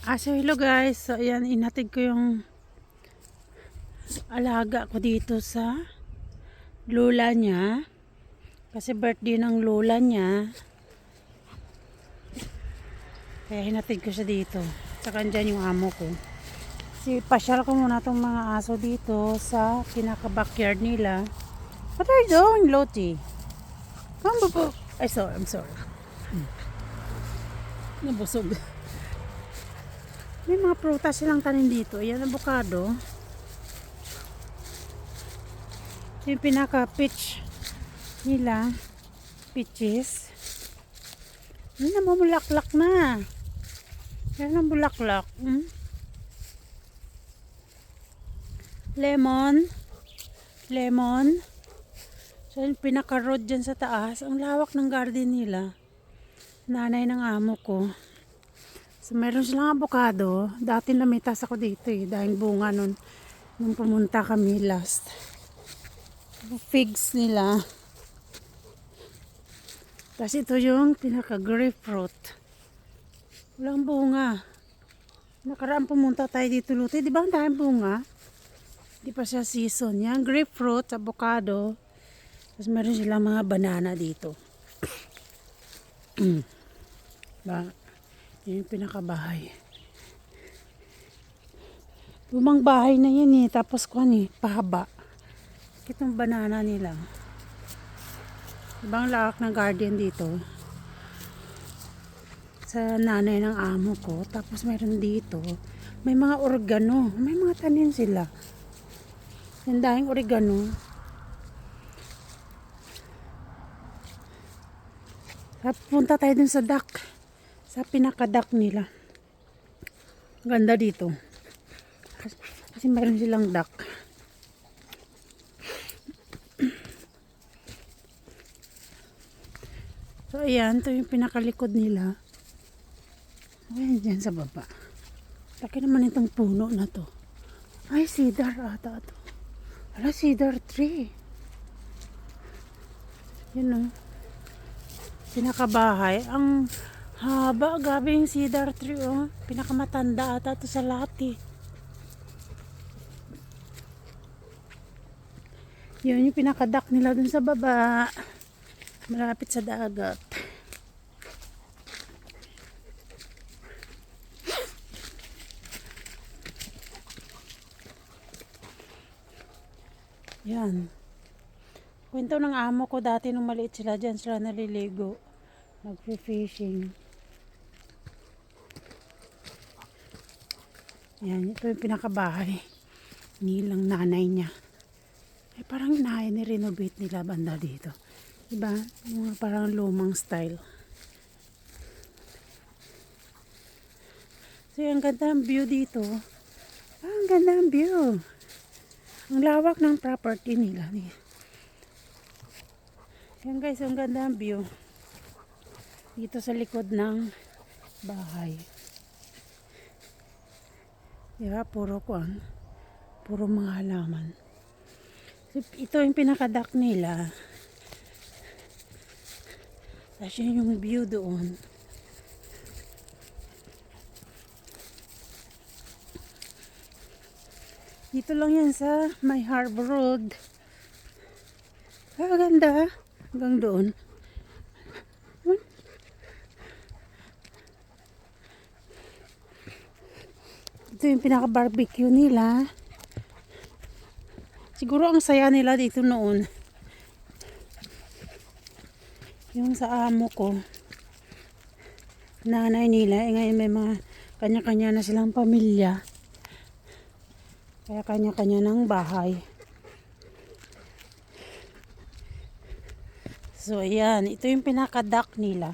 Ah, so hello guys. So ayan, inatid ko yung alaga ko dito sa lola niya. Kasi birthday ng lola niya. Kaya hinatid ko siya dito. Saka andyan yung amo ko. Si pasyal ko muna tong mga aso dito sa pinaka-backyard nila. What are you doing, Loti? Come, bubo. Ay, sorry. I'm sorry. Hmm. Nabusog. May mga prutas silang tanim dito. Ayan, avocado. Yung pinaka-peach nila. Peaches. Ano na, mamulaklak na. Yan ang bulaklak. Hmm? Lemon. Lemon. So, yung pinaka-road dyan sa taas. Ang lawak ng garden nila. Nanay ng amo ko. So, meron silang avocado. Dati namitas ako dito eh. Dahil bunga nun. Nung pumunta kami last. Figs nila. Tapos ito yung pinaka-grapefruit. Walang bunga. Nakaraan pumunta tayo dito luto. Di ba ang daming bunga? Di pa siya season. Yan, grapefruit, avocado. Tapos meron silang mga banana dito. ba? Yan yung pinakabahay. Lumang bahay na yan eh. Tapos kung ano eh, pahaba. Itong banana nila. Ibang lawak ng garden dito. Sa nanay ng amo ko. Tapos meron dito. May mga organo. May mga tanim sila. Yung dahing oregano. Punta tayo dun sa duck. Sa pinaka-duck nila. Ganda dito. Kasi, kasi silang duck. So, ayan. Ito yung pinakalikod nila. Ayan dyan sa baba. Laki naman itong puno na to. Ay, cedar ata to. Ala, cedar tree. Yun o. Pinakabahay. Ang haba, gabi yung cedar tree oh. Pinakamatanda ata to sa lahat eh. Yun yung pinakadak nila dun sa baba. Malapit sa dagat. Yan. Kwento ng amo ko dati nung maliit sila dyan sila naliligo. Nagfi-fishing. Yan, ito yung pinakabahay. Nilang nanay niya. Ay, parang inahay ni-renovate nila banda dito. Diba? Mga parang lumang style. So, ang ganda ang view dito. Ah, ang ganda ang view. Ang lawak ng property nila. Yan guys, ang ganda ang view. Dito sa likod ng bahay. Diba, puro kuan. Puro mga halaman. Ito yung pinakadak nila. Tapos yun yung view doon. Dito lang yan sa My Harbor Road. Ah, ganda. Hanggang doon. Ito yung pinaka-barbecue nila. Siguro ang saya nila dito noon. Yung sa amo ko. Nanay nila. Eh, ngayon may mga kanya-kanya na silang pamilya. Kaya kanya-kanya ng bahay. So, ayan. Ito yung pinaka-duck nila.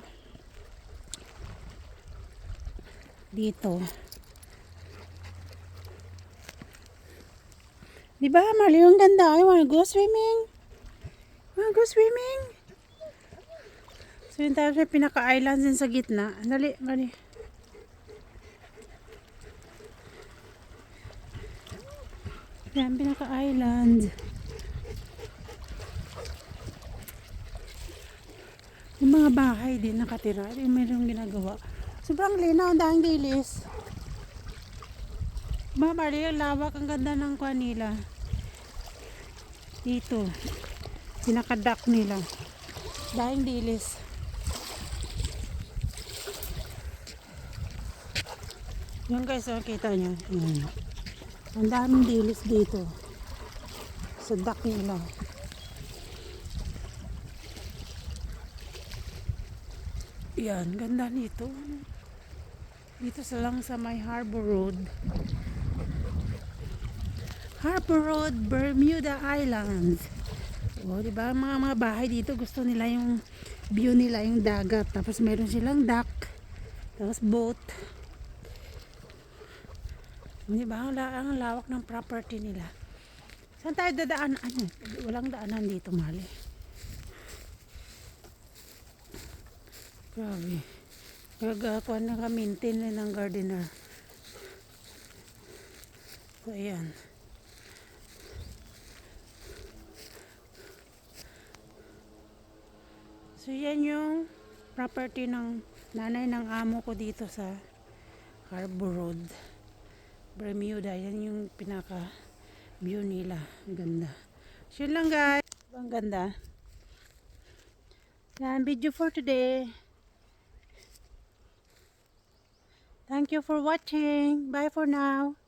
Dito. Di ba, Mali? Ang ganda. I wanna go swimming. Wanna go swimming? So, yun tayo sa pinaka-island din sa gitna. Dali, Mali. Yan, pinaka-island. Yung mga bahay din nakatira. Yung mayroong ginagawa. Sobrang linaw, ang dahing dilis. Mama, ang lawak. Ang ganda ng kuha nila. Dito. Pinakadak nila. Dahing dilis. Yan guys, oh, kita nyo. Yan. Ang daming dilis dito. Sa duck nila. Yan, ganda nito. Dito sa lang sa may Harbor Road. Harbor Road, Bermuda Islands. O, di ba? Mga mga bahay dito gusto nila yung view nila yung dagat. Tapos meron silang dock. Tapos boat. Di ba? Ang, ang lawak ng property nila. Saan tayo dadaan? Ano? Walang daanan dito, mali. Grabe. Gagawa na ka maintain na ng gardener. So, ayan. So, yan yung property ng nanay ng amo ko dito sa Harbor Road. Bermuda. Yan yung pinaka view nila. Ang ganda. So, yun lang guys. Ang ganda. Yan, video for today. Thank you for watching. Bye for now.